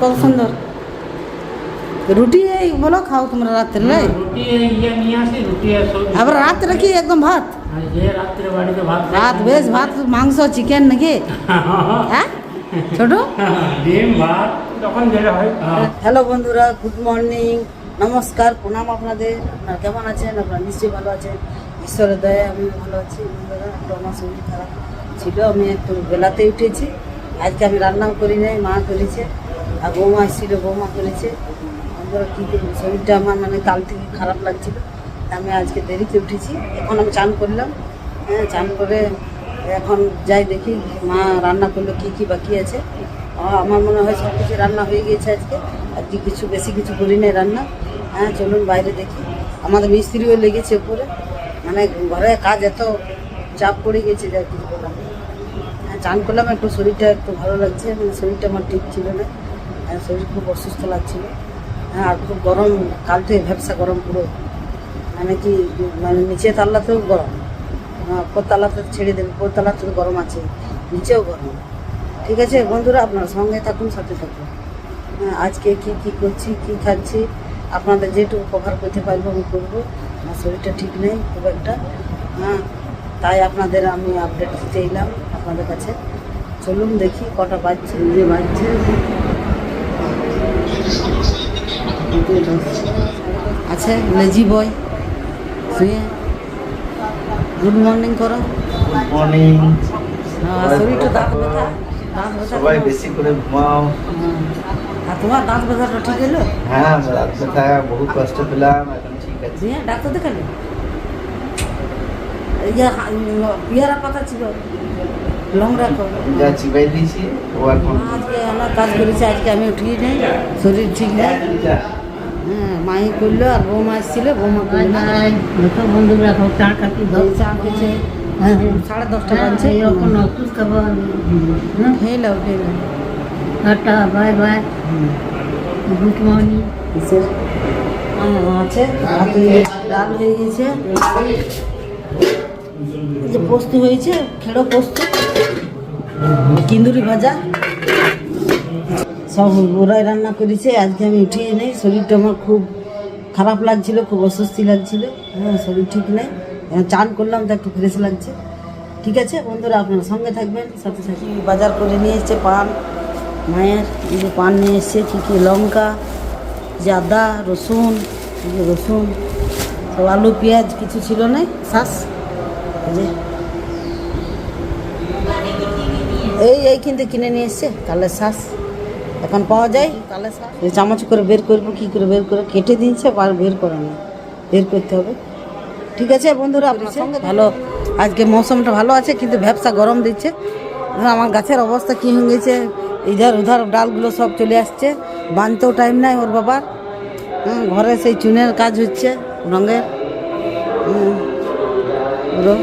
কত সুন্দর। রুটি এই বলো খাও তোমরা রাত্রে রুটি ইয়ে আবার রাত্রে কি একদম ভাত? ভাত বেশ ভাত মাংস চিকেন নাকি? হ্যাঁ? ছোট? হয়। হ্যালো বন্ধুরা গুড মর্নিং নমস্কার প্রণাম আপনাদের। আপনারা কেমন আছেন? আপনারা নিশ্চয়ই ভালো আছেন। ঈশ্বরের দয়া আমি ভালো আছি। বন্ধুরা একটু আমার শরীর খারাপ ছিল আমি একটু বেলাতে উঠেছি। আজকে আমি রান্নাও করি নাই মা করেছে আর বৌমা এসেছিল, বৌমা করেছে বন্ধুরা কী করব? শরীরটা আমার মানে কাল থেকে খারাপ লাগছিল। আমি আজকে দেরিতে উঠেছি। এখন আমি চান করলাম। হ্যাঁ চান করে এখন যাই দেখি মা রান্না করল কী কী বাকি আছে। আমার মনে হয় সব কিছু রান্না হয়ে গিয়েছে আজকে। আজকে কিছু বেশি কিছু করি নাই রান্না। হ্যাঁ চলুন বাইরে দেখি। আমাদের মিস্ত্রিও লেগেছে উপরে। মানে ঘরে কাজ এত চাপ পড়ে গেছে যা কিছু না। হ্যাঁ চান করলাম, একটু শরীরটা একটু ভালো লাগছে। মানে শরীরটা আমার ঠিক ছিল না। শরীর খুব অসুস্থ লাগছিল। হ্যাঁ আর খুব গরম কাল থেকে ভ্যাবসা গরম পুরো। মানে কি মানে নিচে তাল্লাতেও গরম। হ্যাঁ, তালাতে ছেড়ে দেবে তো গরম আছে নিচেও গরম। ঠিক আছে বন্ধুরা আপনারা সঙ্গে থাকুন সাথে থাকুন। হ্যাঁ, আজকে কি কি করছি কি খাচ্ছি আপনাদের যেটুকু কভার করতে পারব আমি করব। আমার শরীরটা ঠিক নেই খুব একটা। হ্যাঁ তাই আপনাদের আমি আপডেট দিতে এলাম আপনাদের কাছে। চলুন দেখি কটা বাজছে যে বাজছে। আছে লেজি বয় শুয়ে। গুড মর্নিং করো। গুড মর্নিং হ্যাঁ, শরীরটা দাঁত ব্যথা সবাই বেশি করে ঘুমাও। হ্যাঁ। আর তোমার দাঁত ব্যথাটা ঠিক হ্যাঁ রাত ব্যথা বহু কষ্ট পেলাম এখন ঠিক আছে। দিয়ে ডাক্তার দেখালে? ইয়া পাতা ছিল। লংরা করো যা চিবাই দিয়েছি ও এখন আজকে আমার কাজ করেছে আজকে আমি উঠিয়ে নেই শরীর ঠিক নেই। হ্যাঁ মাই করল আর বৌমা এসেছিল বৌমা করল দেখো বন্ধুরা সব চা খাচ্ছি চা খেয়েছে সাড়ে দশটা বাজছে। এখন ওষুধ খাব খেয়ে নাও খেয়ে নাও। Tata bye bye. Good morning. কিসের আহ, আছে ডাল হয়ে গেছে। পোস্ত হয়েছে খেড়ো পোস্ত। কিন্দুরি ভাজা। সব ওরাই রান্না করেছে আজকে আমি উঠিয়ে নেই শরীরটা আমার খুব খারাপ লাগছিল খুব অস্বস্তি লাগছিল। হ্যাঁ শরীর ঠিক নেই। চান করলাম তো একটু ফ্রেশ লাগছে। ঠিক আছে বন্ধুরা আপনারা সঙ্গে থাকবেন সাথে সাথে বাজার করে নিয়ে এসছে পান? মায়ের এই যে পান নিয়ে এসছে কী কী লঙ্কা যে আদা রসুন এই যে রসুন সব আলু পেঁয়াজ কিছু ছিল না এই যে এই এই কিন্তু কিনে নিয়ে এসছে কালের শ্বাস এখন পাওয়া যায়। কালের শ্বাস চামচ করে বের করব কী করে বের করে কেটে দিয়েছে আর বের করে না বের করতে হবে। ঠিক আছে বন্ধুরা আপনার সঙ্গে ভালো। আজকে মৌসুমটা ভালো আছে কিন্তু ব্যবসা গরম দিচ্ছে। আমার গাছের অবস্থা কী হয়ে গেছে ইধার উধার ডালগুলো সব চলে আসছে। বাঁধতেও টাইম নাই ওর বাবার। হুম, ঘরে সেই চুনের কাজ হচ্ছে রঙের। হুম, পুরো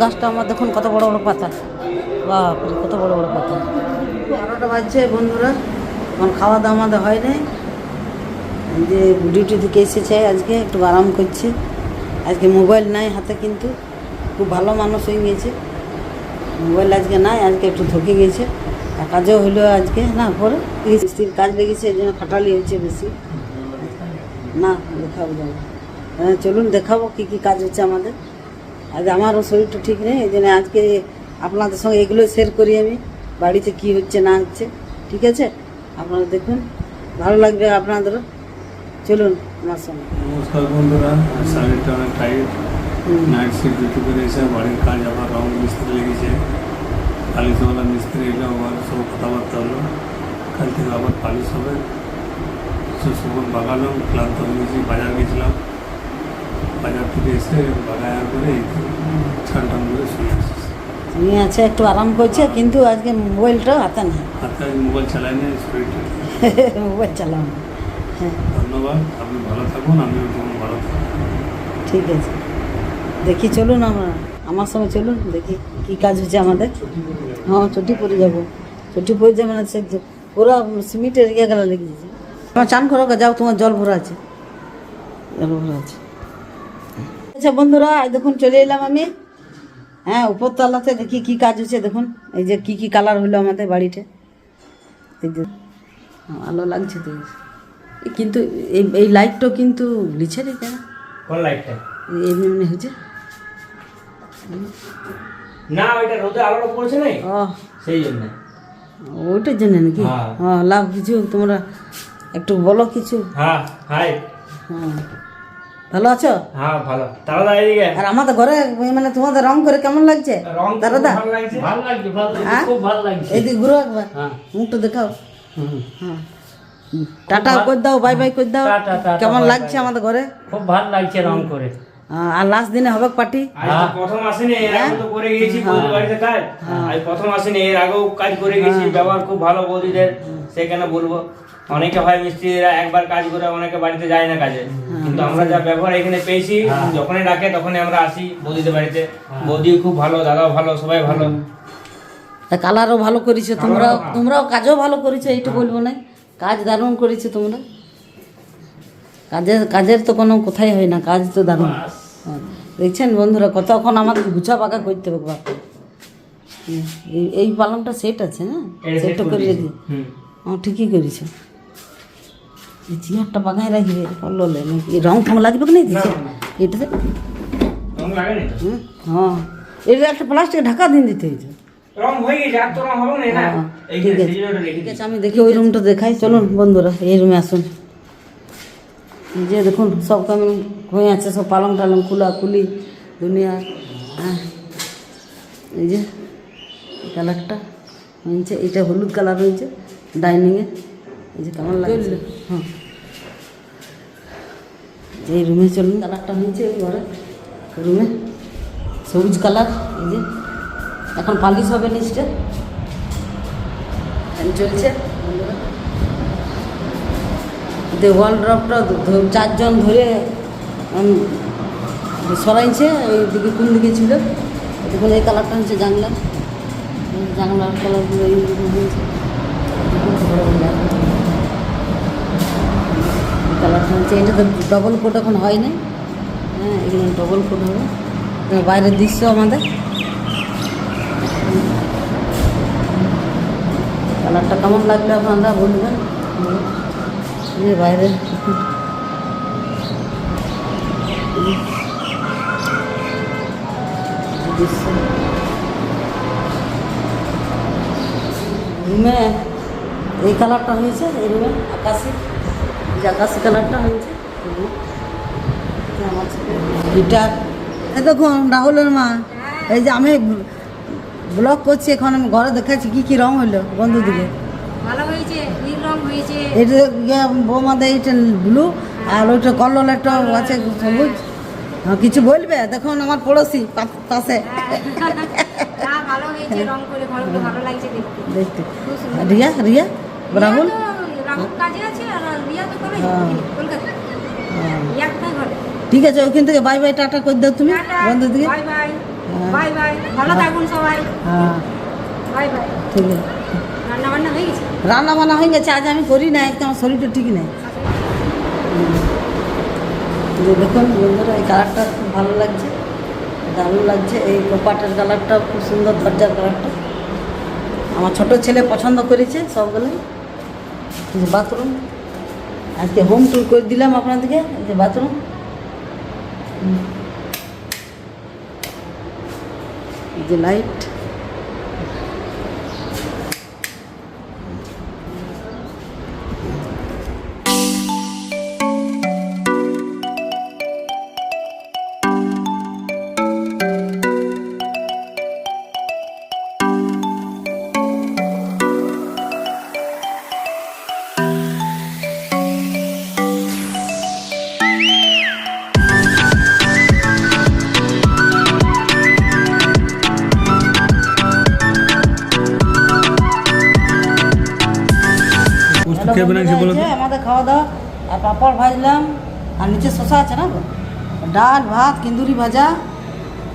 গাছটা আমার দেখুন কত বড় বড় পাতা। বাপরে কত বড় বড় পাতা। বারোটা বাজছে বন্ধুরা এখন খাওয়া দাওয়া আমাদের হয় নাই। যে ডিউটি থেকে এসেছে আজকে, একটু আরাম করছে। আজকে মোবাইল নাই হাতে কিন্তু, খুব ভালো মানুষ হয়ে গিয়েছে। মোবাইল আজকে নাই, আজকে একটু থকে গেছে আর কাজও হলো আজকে, না, পরে। স্ত্রীর কাজ লেগেছে, এই জন্য খাটালি হয়েছে বেশি। না, দেখাবো যাব। হ্যাঁ চলুন দেখাবো কী কী কাজ হচ্ছে আমাদের। আজ আমারও শরীরটা ঠিক নেই এই জন্য আজকে আপনাদের সঙ্গে এগুলো শেয়ার করি আমি বাড়িতে কি হচ্ছে না হচ্ছে ঠিক আছে? আপনারা দেখুন ভালো লাগবে আপনাদেরও। চলুন আমার সঙ্গে। নমস্কার বন্ধুরা শরীরটা অনেক টাইট। নাইট শিফট ডিউটি করে এসে বাড়ির কাজ আবার রং মিস্ত্রি লেগেছে। পালিশওয়ালা মিস্ত্রি এলো আবার সব কথাবার্তা হলো। কাল থেকে আবার পালিশ হবে। সুসুবন বাগালাম ক্লান্ত হয়ে গেছি বাজার গেছিলাম। উনি আছে একটু আরাম করছে, কিন্তু আজকে মোবাইলটা হাতে হাতে মোবাইল চালাই না। মোবাইল হ্যাঁ। ধন্যবাদ আপনি ভালো থাকুন আমিও ভালো ঠিক আছে। দেখি চলুন আমরা, আমার সঙ্গে চলুন, দেখি কি কাজ হচ্ছে আমাদের। হ্যাঁ ছুটি পরে যাব। ছুটি পরে যাবে মানে সে পুরো সিমেন্টের ইয়ে গেলা লেগে যাচ্ছে তোমার চান করো যাও, তোমার জল ভরা আছে। জল ভরা আছে। আচ্ছা বন্ধুরা আজ দেখুন চলে এলাম আমি। হ্যাঁ উপরতলাতে দেখি কি কাজ হচ্ছে দেখুন। এই যে কি কি কালার হলো আমাদের বাড়িতে। এই যে আলো লাগছে তো। কিন্তু এই এই লাইটটা কিন্তু লিছে রে কেন কোন লাইটটা এমনি এমনি হচ্ছে। না ওইটা রোদে আলোটা পড়ছে নাই? ও। সেই জন্য। ওইটার জন্য নাকি? হ্যাঁ। হ্যাঁ লাভ কিছু তোমরা একটু বলো কিছু। হ্যাঁ হাই হ্যাঁ। ভালো আছো? হ্যাঁ ভালো। তাহলে এদিকে। আর আমাদের ঘরে মানে তোমাদের রং করে কেমন লাগছে? রং দাদা ভালো লাগছে। ভালো লাগছে ভালো লাগছে হ্যাঁ? খুব ভালো লাগছে। ঘুরো একবার। হ্যাঁ। মুখটা দেখাও। হুম। হ্যাঁ। টাটা করে দাও বাই বাই করে দাও। কেমন লাগছে আমাদের ঘরে? খুব ভালো লাগছে রং করে। আর লাস্ট দিনে হবে পার্টি প্রথম আসেনি এর আগে তো করে বাড়িতে কাজ। আজ প্রথম আসেনি এর আগেও কাজ করে গেছি ব্যবহার খুব ভালো বৌদিদের সেখানে বলব? অনেকে হয় মিস্ত্রিরা একবার কাজ করে অনেকে বাড়িতে যায় না কাজে। কিন্তু আমরা যা ব্যবহার এখানে পেয়েছি যখনই ডাকে তখনই আমরা আসি বৌদিদের বাড়িতে। বৌদি খুব ভালো দাদাও ভালো সবাই ভালো। কালারও ভালো করেছ তোমরাও তোমরাও কাজও ভালো করেছ এইটা বলব না। কাজ দারুণ করেছ তোমরা। কাজের কাজের তো কোনো কথাই হয় না কাজ তো দারুণ। হ্যাঁ। দেখছেন বন্ধুরা কতক্ষণ আমাদের গুছা পাকা করতে হবে বাপরে এই- এই পালংটা সেট আছে না set সেটটা করে হ্যাঁ ঠিকই করেছ। চেয়ারটা বাগায় রাখবে করলে নাকি? রং ফং লাগবে কি না এটাতে? হুম, হ্যাঁ এটা একটা প্লাস্টিক ঢাকা দিন দিতে হয়েছে। হয়ে হ্যাঁ, আছে। রেখে ঠিক আছে আমি দেখি ওই রুমটা দেখাই। চলুন বন্ধুরা এই রুমে আসুন। যে দেখুন সব কেমন হয়ে আছে সব পালং টালং খুলা খুলি দুনিয়া। হ্যাঁ। এই যে কালারটা হয়েছে এটা হলুদ কালার হয়েছে ডাইনিংয়ে এই যে কেমন লাগছে? হ্যাঁ এই রুমে চলুন কালারটা হয়েছে এই ঘরে। রুমে সবুজ কালার এই যে। এখন পালিশ হবে নিচটা। চলছে। দেওয়াল ড্রপটা চারজন ধরে সরাইছে ওই দিকে কোন দিকে ছিল? দেখুন এই কালারটা হচ্ছে জানলা জানলার কালারগুলো এই হয়েছে। কালারটা হচ্ছে এটা তো ডবল কোট এখন হয় নাই হ্যাঁ এগুলো ডবল কোট হবে। বাইরের দৃশ্য আমাদের। কালারটা কেমন লাগবে আপনারা বলবেন? বাইরে। রুমে এই কালারটা হয়েছে, এই রুমে আকাশি। আকাশি কালারটা হয়েছে এটা দেখুন রাহুলের মা। এই যে আমি ব্লগ করছি এখন আমি ঘরে দেখাচ্ছি কি কি রং হলো বন্ধুদিকে। ভালো হয়েছে নীল রং হয়েছে। এটা বৌমাদের এইটা ব্লু আর ওইটা কল্লোল একটা আছে সবুজ। হ্যাঁ, কিছু বলবে? দেখুন আমার পড়োশি পাশে দেখতে। রিয়া রিয়া? রাহুল? হ্যাঁ। হ্যাঁ। ঠিক আছে ওইখান থেকে বাই বাই টাটা করে দাও তুমি টাটা, বন্ধু দিকে বাই বাই হ্যাঁ। বাই বাই ভালো থাকুন সবাই। হ্যাঁ। বাই বাই ঠিক আছে। রান্না বান্না হয়ে গেছে? রান্না বান্না হয়ে গেছে আজ আমি করি না আজকে আমার শরীরটা ঠিক নেই। দেখুন বন্ধুরা এই কালারটা খুব ভালো লাগছে দারুণ লাগছে এই কপাটের কালারটা খুব সুন্দর দরজার কালারটা আমার ছোট ছেলে পছন্দ করেছে সবগুলো যে বাথরুম আজকে হোম ট্যুর করে দিলাম আপনাদেরকে এই যে বাথরুম যে লাইট কে বানাইছে বলো তো। আমাদের খাওয়া দাওয়া আর পাঁপড় ভাজলাম আর নিচে শশা আছে না গো? ডাল ভাত কিন্দুরি ভাজা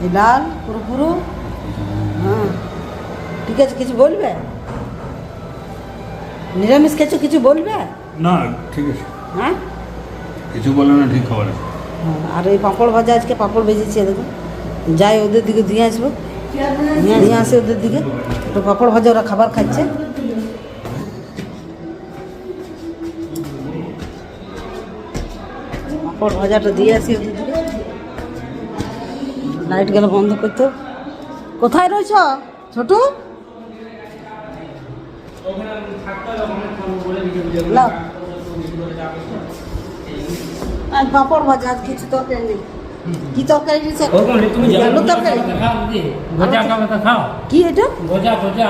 এই ডাল পুরো পুরো হ্যাঁ। ঠিক আছে কিছু বলবে? নিরামিষ খেয়েছো কিছু বলবে? না ঠিক আছে। হ্যাঁ? কিছু বলে না ঠিক খবর আছে। হ্যাঁ, আর এই পাঁপড় ভাজা আজকে পাঁপড় ভেজেছি এ দেখুন যাই ওদের দিকে দিয়ে আসব। নিয়ে আসে ওদের দিকে। একটু পাঁপড় ভাজা ওরা খাবার খাচ্ছে। পাঁপড় ভাজাটা দিয়ে আসি। লাইট গেলে বন্ধ করতো। কোথায় রয়েছ ছোট? পাঁপড় ভাজা আর কিছু তরকারি নেই। কি তরকারি দিয়েছে। আলু তরকারি? কি এটা? ভজা ভজা।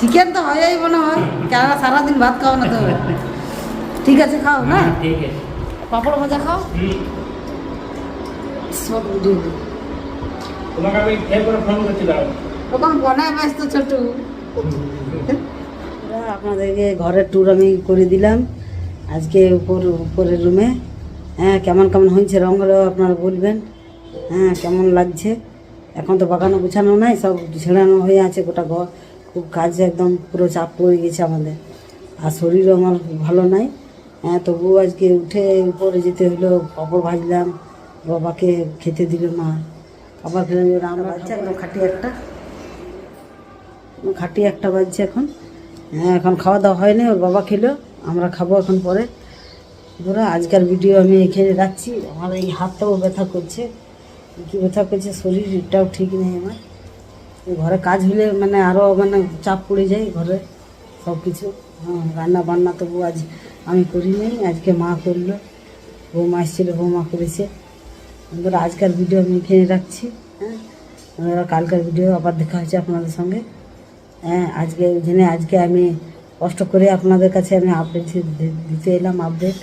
চিকেন তো হয়ই মনে হয়। কেননা সারাদিন ভাত খাও না তো। ঠিক আছে খাও না? হ্যাঁ, পাপড় ভাজা খাও? হুম। সব দিয়ে দিই। তোমাকে আমি খেয়ে ফোন করছিলাম ওখান বনায় ব্যস্ত ছোট। আপনাদেরকে ঘরের ট্যুর আমি করে দিলাম। আজকে উপর উপরের রুমে হ্যাঁ কেমন কেমন হয়েছে রঙগুলো আপনারা বলবেন। হ্যাঁ কেমন লাগছে? এখন তো বাগানো গুছানো নাই সব ছেড়ানো হয়ে আছে গোটা ঘর। খুব কাজ একদম পুরো চাপ পড়ে গেছে আমাদের। আর শরীরও আমার ভালো নাই। হ্যাঁ তবুও আজকে উঠে উপরে যেতে হলো পাপড় ভাজলাম বাবাকে খেতে দিল মা। আবার খেলাম এবার আমরা বাচ্চা একদম খাটি একটা? খাটি একটা বাজছে এখন। হ্যাঁ এখন খাওয়া দাওয়া হয়নি ওর বাবা খেলো আমরা খাব এখন পরে। ধরো আজকের ভিডিও আমি এখানে রাখছি। আমার এই হাতটাও ব্যথা করছে। কী ব্যথা করছে? শরীরটাও ঠিক নেই আমার। ঘরে কাজ হলে মানে আরও মানে চাপ পড়ে যায় ঘরে সব কিছু হ্যাঁ রান্না বান্না তবু আজ আমি করি নাই আজকে মা করল। বৌমা এসেছিল, বৌমা করেছে। বন্ধুরা আজকের ভিডিও আমি এখানে রাখছি হ্যাঁ। বন্ধুরা কালকের ভিডিও আবার দেখা হয়েছে আপনাদের সঙ্গে। হ্যাঁ আজকে জন্য আজকে আমি কষ্ট করে আপনাদের কাছে আমি আপডেট দিতে এলাম আপডেট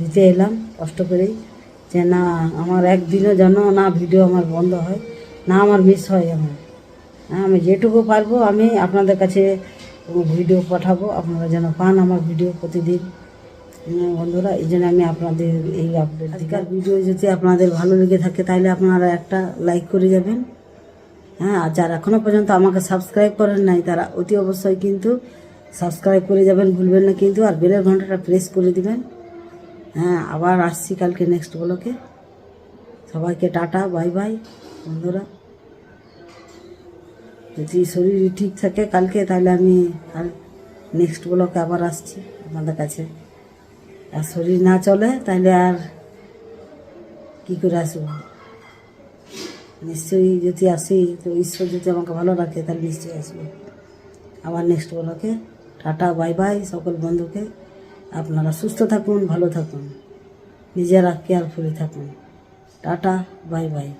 দিতে এলাম, কষ্ট করেই। যে না, আমার একদিনও যেন না ভিডিও আমার বন্ধ হয়, না আমার মিস হয় আমার। আমি যেটুকু পারব আমি আপনাদের কাছে ভিডিও পাঠাবো। আপনারা যেন পান আমার ভিডিও প্রতিদিন। হ্যাঁ, বন্ধুরা এই জন্য আমি আপনাদের এই আপডেট আজকের ভিডিও যদি আপনাদের ভালো লেগে থাকে তাহলে আপনারা একটা লাইক করে যাবেন। হ্যাঁ আর যারা এখনও পর্যন্ত আমাকে সাবস্ক্রাইব করেন নাই তারা অতি অবশ্যই কিন্তু সাবস্ক্রাইব করে যাবেন। ভুলবেন না কিন্তু আর বেলের ঘন্টাটা প্রেস করে দিবেন। হ্যাঁ আবার আসছি কালকে নেক্সট ব্লকে সবাইকে টাটা বাই বাই বন্ধুরা। যদি শরীর ঠিক থাকে কালকে, তাহলে আমি কাল নেক্সট ব্লকে আবার আসছি আপনাদের কাছে। আর শরীর না চলে, তাহলে আর কী করে আসব? নিশ্চয়ই যদি আসি, তো ঈশ্বর যদি আমাকে ভালো রাখে, তাহলে নিশ্চয়ই আসব। আবার নেক্সট ব্লকে টাটা বাই বাই সকল বন্ধুকে। আপনারা সুস্থ থাকুন, ভালো থাকুন। নিজেরা কেয়ারফুলি থাকুন। Tata bye by